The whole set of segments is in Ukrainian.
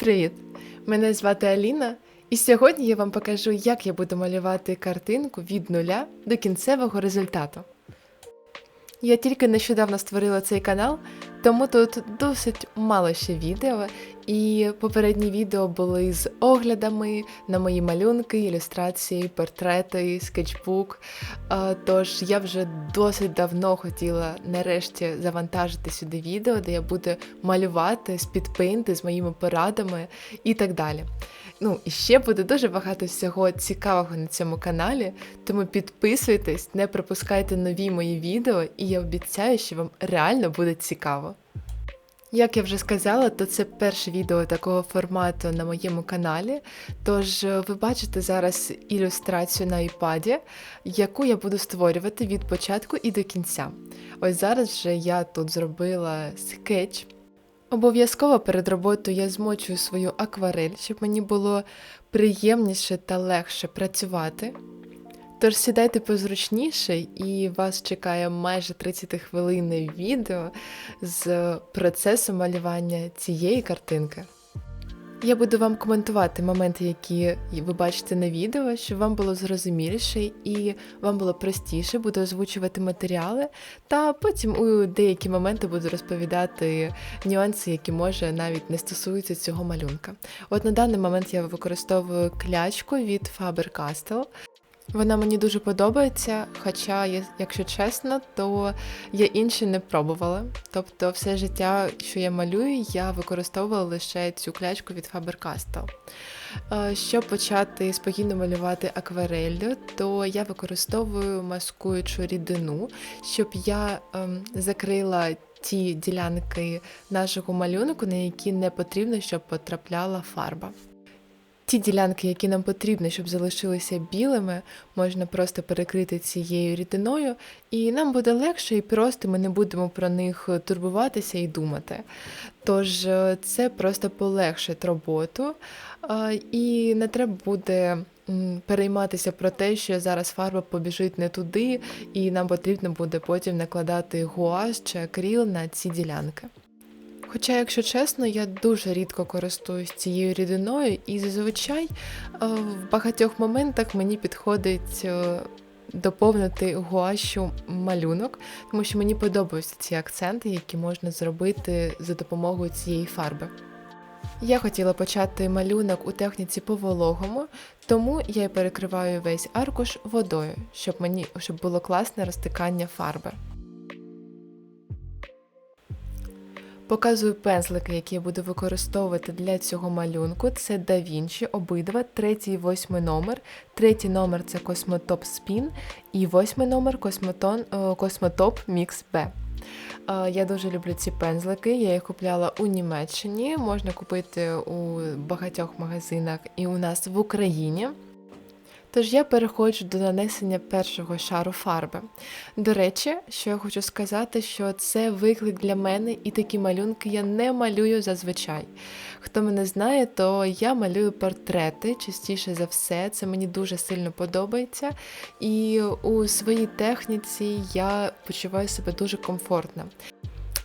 привіт! Мене звати Аліна, і сьогодні я вам покажу, як я буду малювати картинку від нуля до кінцевого результату. Я тільки нещодавно створила цей канал, тому тут досить мало ще відео, і попередні відео були з оглядами на мої малюнки, ілюстрації, портрети, скетчбук. Тож я вже досить давно хотіла нарешті завантажити сюди відео, де я буду малювати, спідпейнти з моїми порадами і так далі. Ну, і ще буде дуже багато всього цікавого на цьому каналі, тому підписуйтесь, не пропускайте нові мої відео, і я обіцяю, що вам реально буде цікаво. Як я вже сказала, то це перше відео такого формату на моєму каналі. Тож е, ви бачите зараз ілюстрацію на iPad, яку я буду створювати від початку і до кінця. Ось зараз вже я тут зробила скетч. Обов'язково перед роботою я змочую свою акварель, щоб мені було приємніше та легше працювати. Тож сідайте позручніше, і вас чекає майже 30 хвилинне відео з процесу малювання цієї картинки. Я буду вам коментувати моменти, які ви бачите на відео, щоб вам було зрозуміліше і вам було простіше, буду озвучувати матеріали, та потім у деякі моменти буду розповідати нюанси, які може навіть не стосуються цього малюнка. От на даний момент я використовую клячку від Faber-Castell. Вона мені дуже подобається, хоча, якщо чесно, то я інші не пробувала. Тобто, все життя, що я малюю, я використовувала лише цю клячку від Faber-Castell. Е, Щоб почати спокійно малювати аквареллю, то я використовую маскуючу рідину, щоб я ем, закрила ті ділянки нашого малюнку, на які не потрібно, щоб потрапляла фарба. Ті ділянки, які нам потрібні, щоб залишилися білими, можна просто перекрити цією рідиною, і нам буде легше і просто ми не будемо про них турбуватися і думати. Тож е, це просто полегшить роботу, і не треба буде перейматися про те, що зараз фарба побіжить не туди, і нам потрібно буде потім накладати гуаш чи акріл на ці ділянки. Хоча, якщо чесно, я дуже рідко користуюсь цією рідиною, і зазвичай е, в багатьох моментах мені підходить е, доповнити гуашю малюнок, тому що мені подобаються ці акценти, які можна зробити за допомогою цієї фарби. Я хотіла почати малюнок у техніці по вологому, тому я перекриваю весь аркуш водою, щоб мені щоб було класне розтикання фарби. Показую пензлики, які я буду використовувати для цього малюнку. Це Da Vinci, обидва, третій і восьмий номер. Третій номер це Cosmotop Spin і восьмий номер е, Cosmotop Mix B. Е, Я дуже люблю ці пензлики. Я їх купляла у Німеччині. Можна купити у багатьох магазинах і у нас в Україні. Тож я переходжу до нанесення першого шару фарби. До речі, що я хочу сказати, що це виклик для мене, і такі малюнки я не малюю зазвичай. Хто мене знає, то я малюю портрети частіше за все. Це мені дуже сильно подобається. І у своїй техніці я почуваю себе дуже комфортно.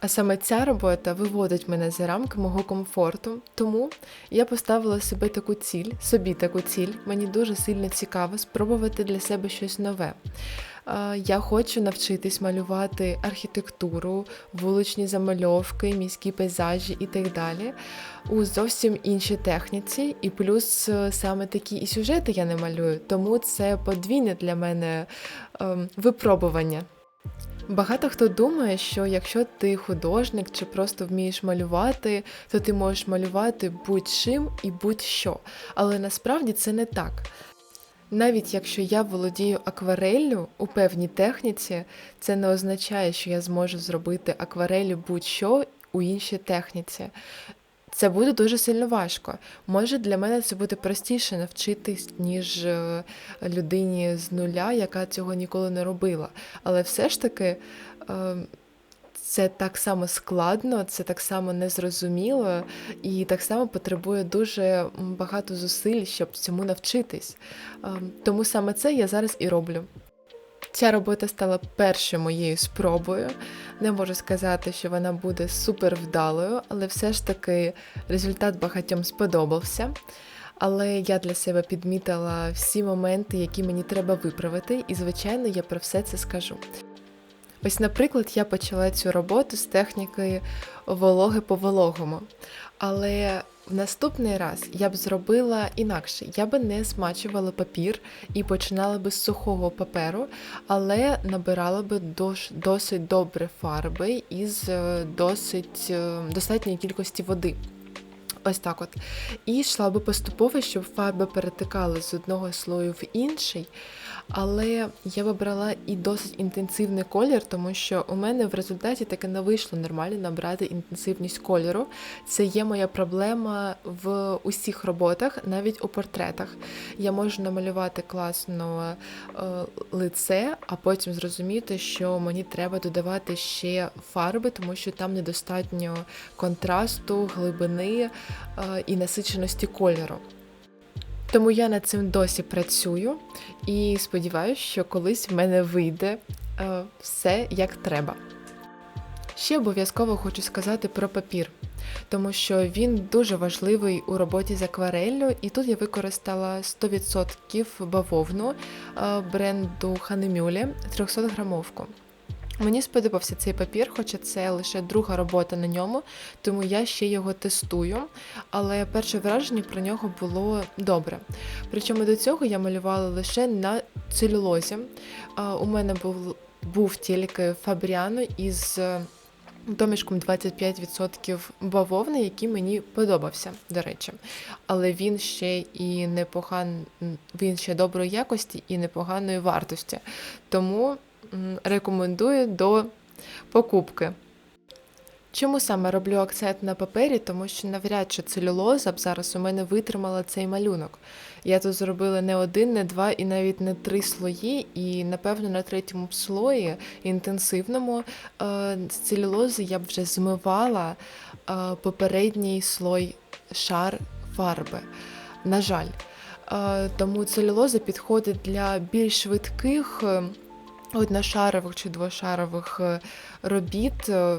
А саме ця робота виводить мене за рамки мого комфорту, тому я поставила собі таку ціль, собі таку ціль. Мені дуже сильно цікаво спробувати для себе щось нове. Я хочу навчитись малювати архітектуру, вуличні замальовки, міські пейзажі і так далі у зовсім іншій техніці. І плюс е, саме такі і сюжети я не малюю, тому це подвійне для мене ем, випробування. Багато хто думає, що якщо ти художник чи просто вмієш малювати, то ти можеш малювати будь-чим і будь-що. Але насправді це не так. Навіть якщо я володію аквареллю у певній техніці, це не означає, що я зможу зробити акварелю будь-що у іншій техніці. Це буде дуже сильно важко. Може, для мене це буде простіше навчитись, ніж е, людині з нуля, яка цього ніколи не робила. Але все ж таки е, це так само складно, це так само незрозуміло і так само потребує дуже багато зусиль, щоб цьому навчитись. Е, Тому саме це я зараз і роблю. Ця робота стала першою моєю спробою. Не можу сказати, що вона буде супер вдалою, але все ж таки результат багатьом сподобався. Але я для себе підмітила всі моменти, які мені треба виправити, і, звичайно, я про все це скажу. Ось, наприклад, я почала цю роботу з техніки вологи по вологому. Але в наступний раз я б зробила інакше. Я би не смачувала папір і починала би з сухого паперу, але набирала би дос- досить добре фарби із е, досить е, достатньої кількості води. Ось так от. І йшла би поступово, щоб фарба перетикала з одного слою в інший. Але я вибрала і досить інтенсивний колір, тому що у мене в результаті таки не вийшло нормально набрати інтенсивність кольору. Це є моя проблема в усіх роботах, навіть у портретах. Я можу намалювати класно е, лице, а потім зрозуміти, що мені треба додавати ще фарби, тому що там недостатньо контрасту, глибини і насиченості кольору. Тому я над цим досі працюю і сподіваюся, що колись в мене вийде е, все як треба. Ще обов'язково хочу сказати про папір, тому що він дуже важливий у роботі з аквареллю, і тут я використала 100% бавовну е, бренду Ханемюлі 300 грамовку. Мені сподобався цей папір, хоча це лише друга робота на ньому, тому я ще його тестую. Але перше враження про нього було добре. Причому до цього я малювала лише на целюлозі. У мене був, був тільки Фабріано із домішком 25% бавовни, який мені подобався, до речі. Але він ще і непоган... він ще доброї якості і непоганої вартості. Тому рекомендую до покупки. Чому саме роблю акцент на папері? Тому що навряд чи целюлоза б зараз у мене витримала цей малюнок. Я тут зробила не один, не два і навіть не три слої, і напевно на третьому слої інтенсивному е, з целюлози я б вже змивала е, попередній слой шар фарби. На жаль. Е, тому целюлоза підходить для більш швидких е, одношарових чи двошарових е, робіт. Е,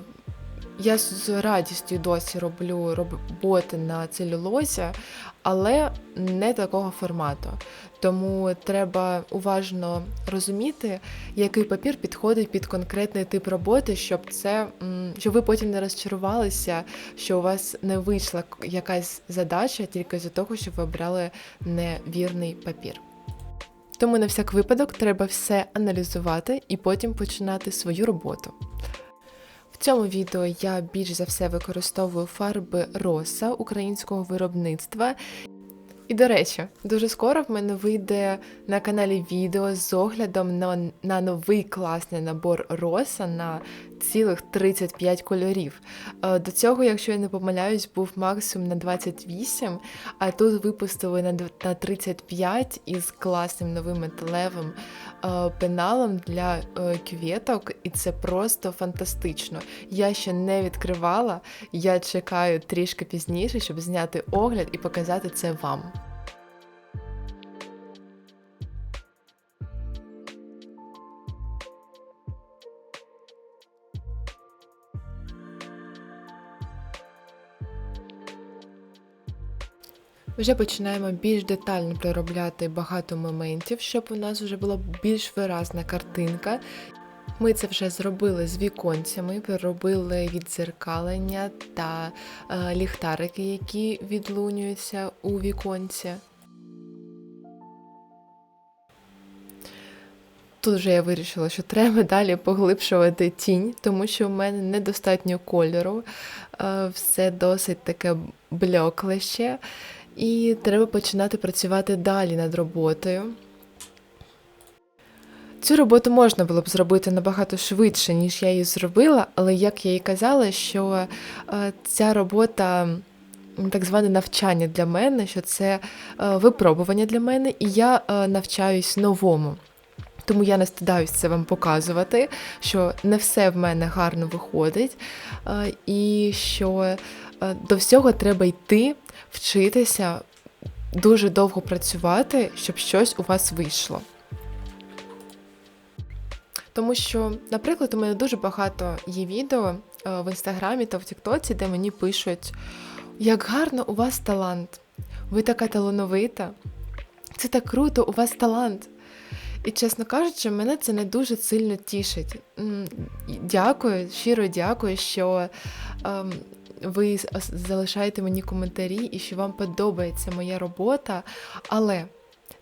Я з радістю досі роблю роботи на целюлозі, але не такого формату. Тому треба уважно розуміти, який папір підходить під конкретний тип роботи, щоб це щоб ви потім не розчарувалися, що у вас не вийшла якась задача тільки з-за того, що ви обрали невірний папір. Тому на всяк випадок треба все аналізувати і потім починати свою роботу. В цьому відео я більш за все використовую фарби роса українського виробництва. І до речі, дуже скоро в мене вийде на каналі відео з оглядом на, на новий класний набор роса на цілих 35 кольорів. Е, До цього, якщо я не помиляюсь, був максимум на 28, а тут випустили на дв- на 35 із класним новим металевим пеналом для е, кюветок, і це просто фантастично. Я ще не відкривала, я чекаю трішки пізніше, щоб зняти огляд і показати це вам. Вже починаємо більш детально проробляти багато моментів, щоб у нас вже була більш виразна картинка. Ми це вже зробили з віконцями, проробили відзеркалення та е, ліхтарики, які відлунюються у віконці. Тут вже я вирішила, що треба далі поглибшувати тінь, тому що в мене недостатньо кольору, е, все досить таке блекле ще. І треба починати працювати далі над роботою. Цю роботу можна було б зробити набагато швидше, ніж я її зробила, але як я і казала, що е, ця робота так зване навчання для мене, що це е, випробування для мене, і я е, навчаюсь новому. Тому я не стидаюсь це вам показувати, що не все в мене гарно виходить, і що до всього треба йти, вчитися, дуже довго працювати, щоб щось у вас вийшло. Тому що, наприклад, у мене дуже багато є відео е, в інстаграмі та в Тіктоці, де мені пишуть, як гарно у вас талант, ви така талановита, це так круто, у вас талант. І, чесно кажучи, мене це не дуже сильно тішить. Дякую, щиро дякую, що ем, ви залишаєте мені коментарі і що вам подобається моя робота, але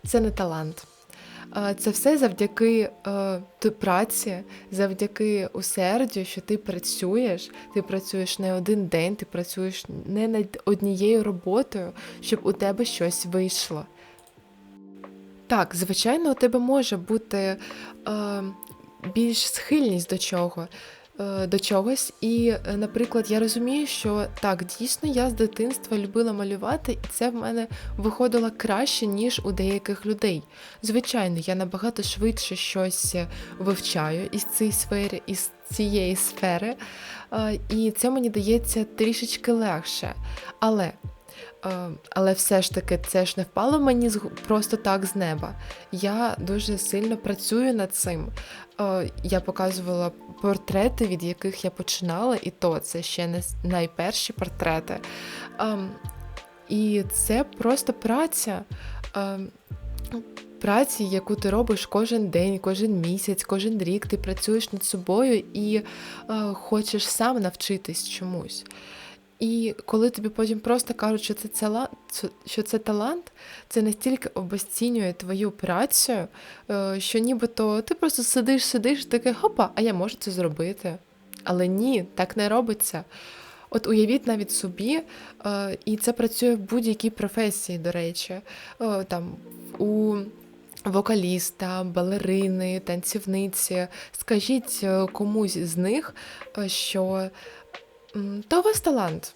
це не талант. Це все завдяки е, праці, завдяки усердю, що ти працюєш. Ти працюєш не один день, ти працюєш не над однією роботою, щоб у тебе щось вийшло. Так, звичайно, у тебе може бути е, більш схильність до чого. Е, До чогось, і, е, наприклад, я розумію, що так, дійсно, я з дитинства любила малювати, і це в мене виходило краще, ніж у деяких людей. Звичайно, я набагато швидше щось е, вивчаю із цієї сфери, із цієї сфери, і це мені дається трішечки легше. Але Але все ж таки це ж не впало мені просто так з неба. Я дуже сильно працюю над цим. Е, Я показувала портрети, від яких я починала, і то це ще не найперші портрети. Ем, І це просто праця. Ем, Праці, яку ти робиш кожен день, кожен місяць, кожен рік, ти працюєш над собою і е, хочеш сам навчитись чомусь. І коли тобі потім просто кажуть, що це, цела, це- що це талант, це настільки обесцінює твою працю, е, що нібито ти просто сидиш, сидиш, такий хопа, а я можу це зробити. Але ні, так не робиться. От уявіть навіть собі, е, і це працює в будь-якій професії, до речі, Е, там у вокаліста, балерини, танцівниці. Скажіть комусь з них, що Та у вас талант.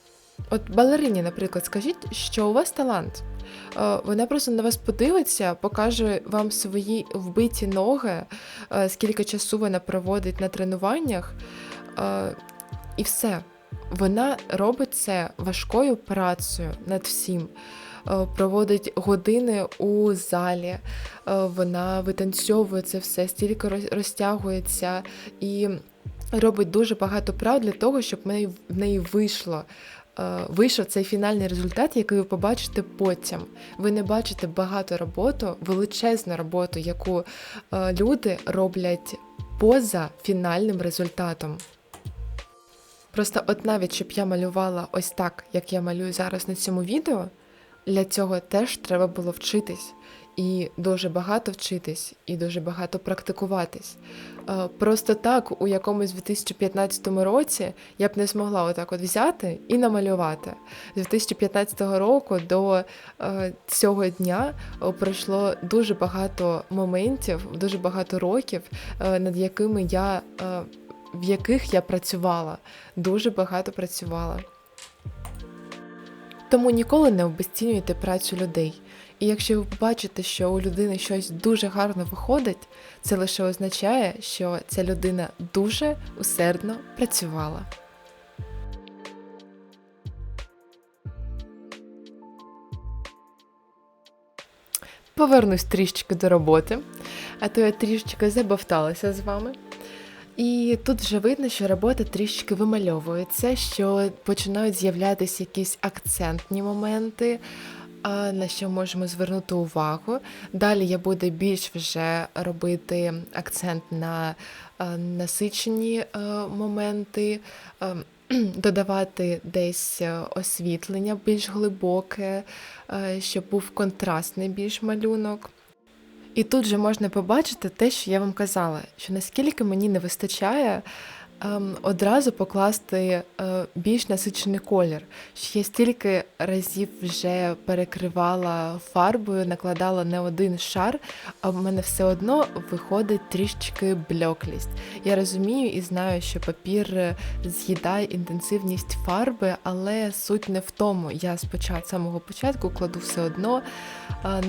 От балерині, наприклад, скажіть, що у вас талант. Е, Вона просто на вас подивиться, покаже вам свої вбиті ноги, е, скільки часу вона проводить на тренуваннях, е, і все. Вона робить це важкою працею над всім. Проводить години у залі, вона витанцьовує це все, стільки розтягується і робить дуже багато прав для того, щоб в неї, вийшло. е, Вийшов цей фінальний результат, який ви побачите потім. Ви не бачите багато роботу, величезну роботу, яку е, люди роблять поза фінальним результатом. Просто от навіть щоб я малювала ось так, як я малюю зараз на цьому відео, для цього теж треба було вчитись. І дуже багато вчитись, і дуже багато практикуватись. Е, Просто так, у якомусь 2015 році я б не змогла отак от взяти і намалювати. З 2015 року до е, цього дня е, пройшло дуже багато моментів, дуже багато років, над якими я, в яких я працювала, дуже багато працювала. Тому ніколи не обесцінюйте працю людей. І якщо ви побачите, що у людини щось дуже гарно виходить, це лише означає, що ця людина дуже усердно працювала. Повернусь трішечки до роботи, а то я трішечки забавталася з вами. І тут вже видно, що робота трішки вимальовується, що починають з'являтися якісь акцентні моменти, на що можемо звернути увагу. Далі я буду більш вже робити акцент на насичені моменти, додавати десь е, освітлення більш глибоке, е, щоб був контрастний більш малюнок. І тут же можна побачити те, що я вам казала, що наскільки мені не вистачає одразу покласти е, більш насичений колір. Що я стільки разів вже перекривала фарбою, накладала не один шар, а в мене все одно виходить трішечки блеклість. Я розумію і знаю, що папір е, з'їдає інтенсивність фарби, але суть не в тому. Я спочатку самого початку кладу все одно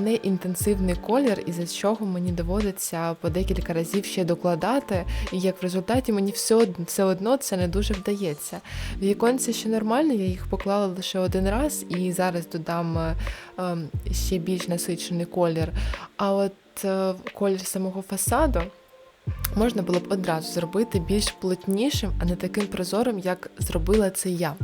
не інтенсивний колір, із за чого мені доводиться по декілька разів ще докладати, і як в результаті мені все, од- все одно це не дуже вдається. Віконці ще нормально, я їх поклала лише один раз і зараз додам е, ем, ще більш насичений колір. А от е, колір самого фасаду. можна було б одразу зробити більш плотнішим, а не таким прозорим, як зробила це я.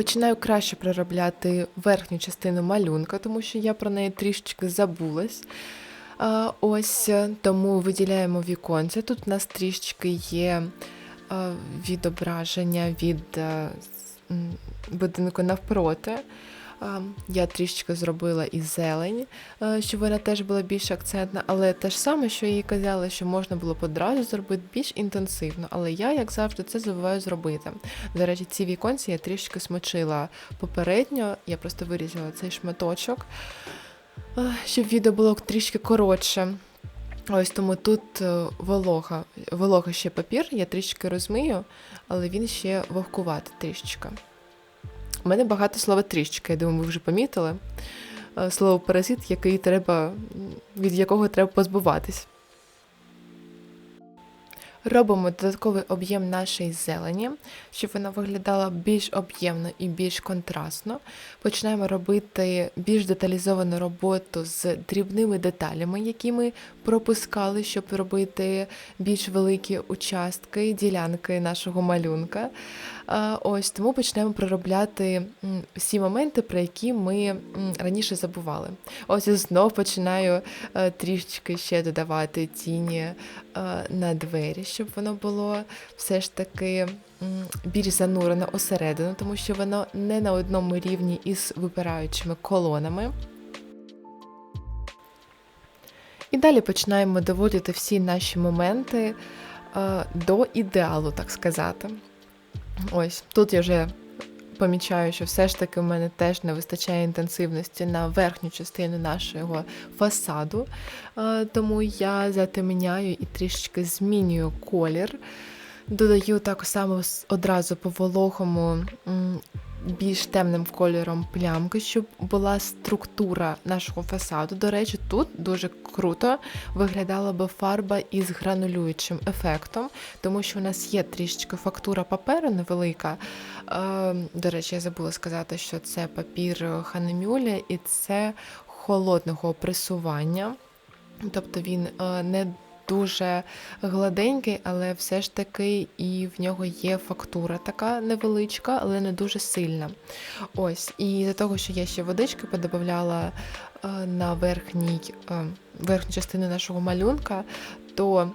Починаю краще проробляти верхню частину малюнка, тому що я про неї трішечки забулась. Ось е, тому виділяємо віконця. Тут у нас трішечки є відображення від м, будинку навпроти. Я трішечки зробила і зелень, е, щоб вона теж була більш акцентна, але те ж саме, що я їй казала, що можна було б одразу зробити більш інтенсивно. Але я, як завжди, це забуваю зробити. До речі, ці віконці я трішки смочила попередньо, я просто вирізала цей шматочок, е, щоб відео було трішки коротше. Ось тому тут е, волога, волога ще папір, я трішки розмию, але він ще вогкуватий трішечки. У мене багато слова трішечки, я думаю, ви вже помітили. Е, Слово паразит, який треба, від якого треба позбуватись. Робимо додатковий об'єм нашої зелені, щоб вона виглядала більш об'ємно і більш контрастно. Починаємо робити більш деталізовану роботу з дрібними деталями, які ми пропускали, щоб робити більш великі участки, ділянки нашого малюнка. Ось тому почнемо проробляти всі моменти, про які ми раніше забували. Ось я знов починаю е, трішечки ще додавати тіні на двері, щоб воно було все ж таки більш занурено осередину, тому що воно не на одному рівні із випираючими колонами. І далі починаємо доводити всі наші моменти е, до ідеалу, так сказати. Ось тут я вже помічаю, що все ж таки в мене теж не вистачає інтенсивності на верхню частину нашого фасаду, е, тому я затемняю і трішечки змінюю колір. Додаю так само одразу по вологому більш темним кольором плямки, щоб була структура нашого фасаду. До речі, тут дуже круто виглядала би фарба із гранулюючим ефектом, тому що у нас є трішечки фактура паперу невелика. Е, До речі, я забула сказати, що це папір Ханемюля і це холодного пресування. Тобто він е, не дуже гладенький, але все ж таки і в нього є фактура така невеличка, але не дуже сильна. Ось, і за того, що я ще водички подобавляла е, на верхній, е, верхню частину нашого малюнка, то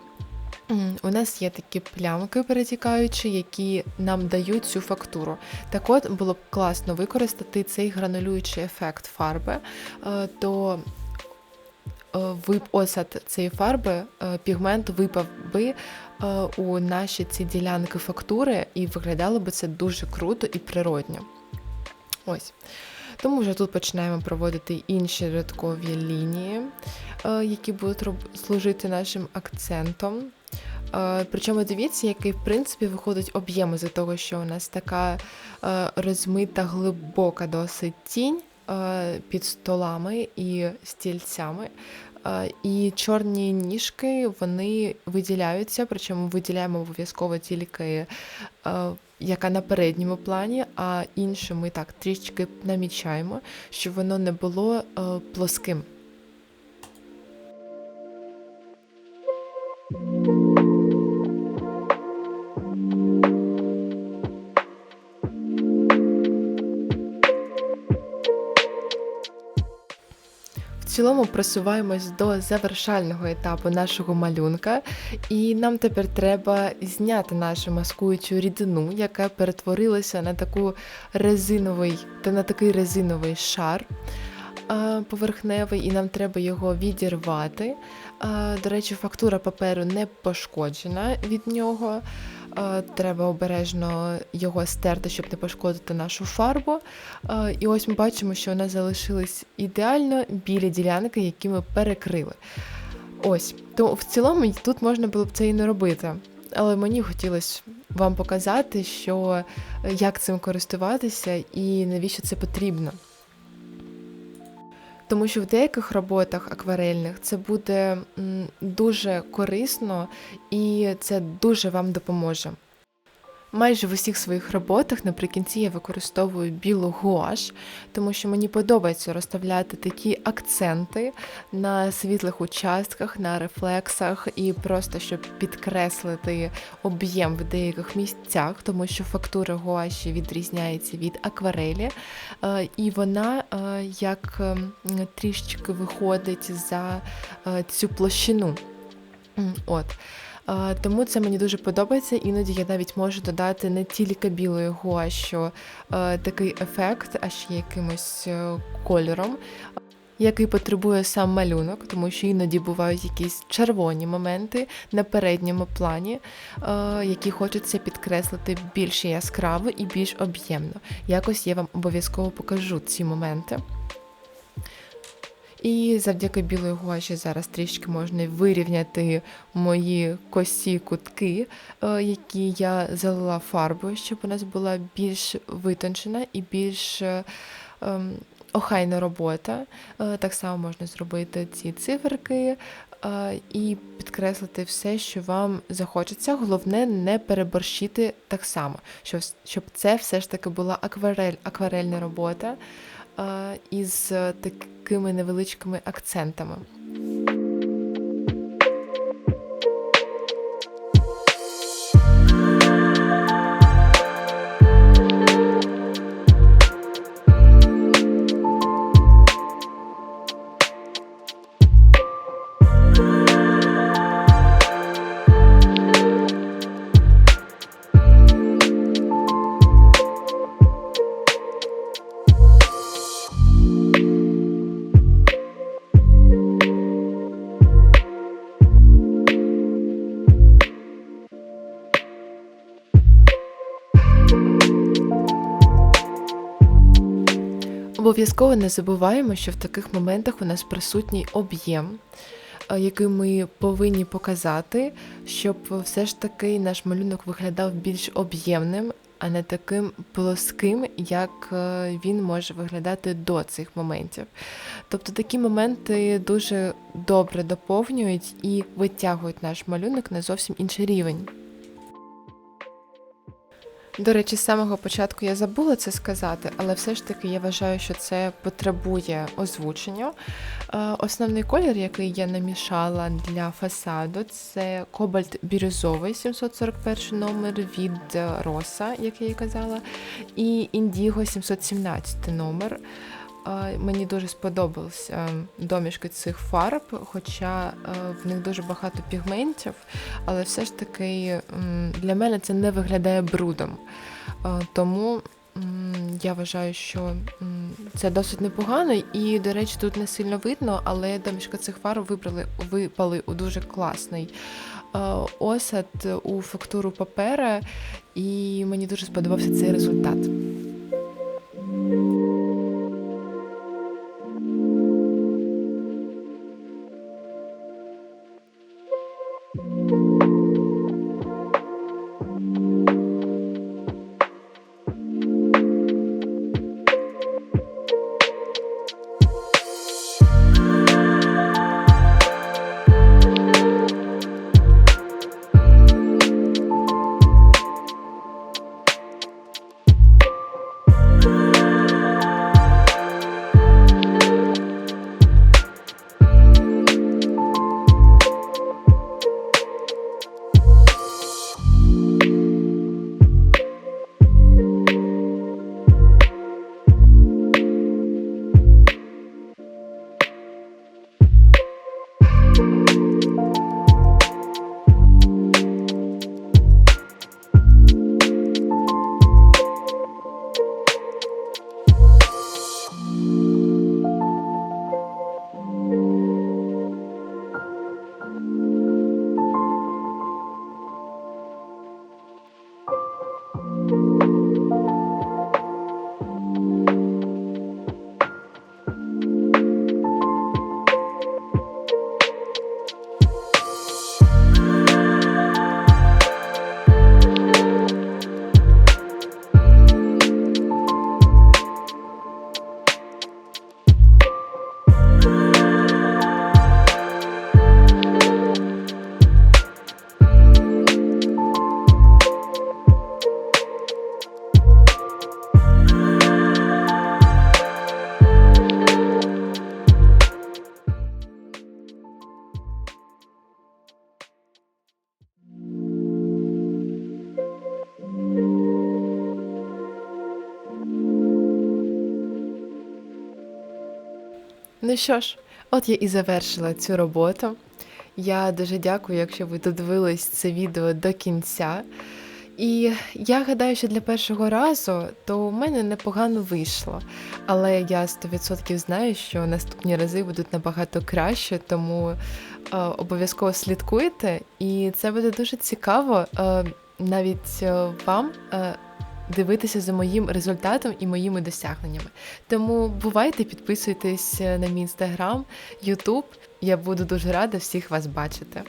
у нас є такі плямки перетікаючі, які нам дають цю фактуру. Так от було б класно використати цей гранулюючий ефект фарби, е, то осад цієї фарби, е, пігмент випав би е, у наші ці ділянки фактури, і виглядало би це дуже круто і природньо. Ось. Тому вже тут починаємо проводити інші додаткові лінії, е, які будуть служити нашим акцентом. Е, Причому дивіться, який в принципі виходить об'єм із-за того, що у нас така е, розмита глибока досить тінь е, під столами і стільцями. Е, І чорні ніжки вони виділяються, причому виділяємо обов'язково тільки е, яка на передньому плані, а інше ми так трішки намічаємо, щоб воно не було е, плоским. Цілому просуваємось до завершального етапу нашого малюнка, і нам тепер треба зняти нашу маскуючу рідину, яка перетворилася на таку резиновий та на такий резиновий шар поверхневий, і нам треба його відірвати. До речі, фактура паперу не пошкоджена від нього. Треба обережно його стерти, щоб не пошкодити нашу фарбу. І ось ми бачимо, що у нас залишились ідеально білі ділянки, які ми перекрили. Ось, то в цілому тут можна було б це і не робити. Але мені хотілося вам показати, що е, як цим користуватися і навіщо це потрібно. Тому що в деяких роботах акварельних це буде дуже корисно і це дуже вам допоможе. Майже в усіх своїх роботах наприкінці я використовую білу гуаш, тому що мені подобається розставляти такі акценти на світлих участках, на рефлексах, і просто щоб підкреслити об'єм в деяких місцях, тому що фактура гуаші відрізняється від акварелі, е, і вона е, як ем, трішечки виходить за е, цю площину. От. Тому це мені дуже подобається. Іноді я навіть можу додати не тільки білою гуашю е, такий ефект, а ще якимось е, кольором, який потребує сам малюнок, тому що іноді бувають якісь червоні моменти на передньому плані, е, які хочеться підкреслити більш яскраво і більш об'ємно. Якось я вам обов'язково покажу ці моменти. І завдяки білої гуаші зараз трішки можна вирівняти мої косі кутки, е, які я залила фарбою, щоб у нас була більш витончена і більш е, ем, охайна робота. Е, Так само можна зробити ці циферки і підкреслити все, що вам захочеться. Головне не переборщити так само, щоб, це все ж таки була акварель, акварельна робота із е, такими невеличкими акцентами. Обов'язково не забуваємо, що в таких моментах у нас присутній об'єм, е, який ми повинні показати, щоб все ж таки наш малюнок виглядав більш об'ємним, а не таким плоским, як е, він може виглядати до цих моментів. Тобто такі моменти дуже добре доповнюють і витягують наш малюнок на зовсім інший рівень. До речі, з самого початку я забула це сказати, але все ж таки я вважаю, що це потребує озвучення. Е, Основний колір, який я намішала для фасаду, це кобальт бірюзовий 741 номер від Роса, як я і казала, і індіго 717 номер. Мені дуже сподобався домішки цих фарб, хоча е, в них дуже багато пігментів, але все ж таки для мене це не виглядає брудом. Е, Тому я вважаю, що це досить непогано, і, до речі, тут не сильно видно, але домішка цих фарб вибрали, випали у дуже класний е, осад у фактуру папера, і мені дуже сподобався цей результат. Ну що ж, от я і завершила цю роботу. Я дуже дякую, якщо ви додивились це відео до кінця. І я гадаю, що для першого разу то у мене непогано вийшло. Але я 100% знаю, що наступні рази будуть набагато краще, тому е, обов'язково слідкуйте, і це буде дуже цікаво е, навіть е, вам е, дивитися за моїм результатом і моїми досягненнями. Тому бувайте, підписуйтесь е, на мій інстаграм, Ютуб. Я буду дуже рада всіх вас бачити.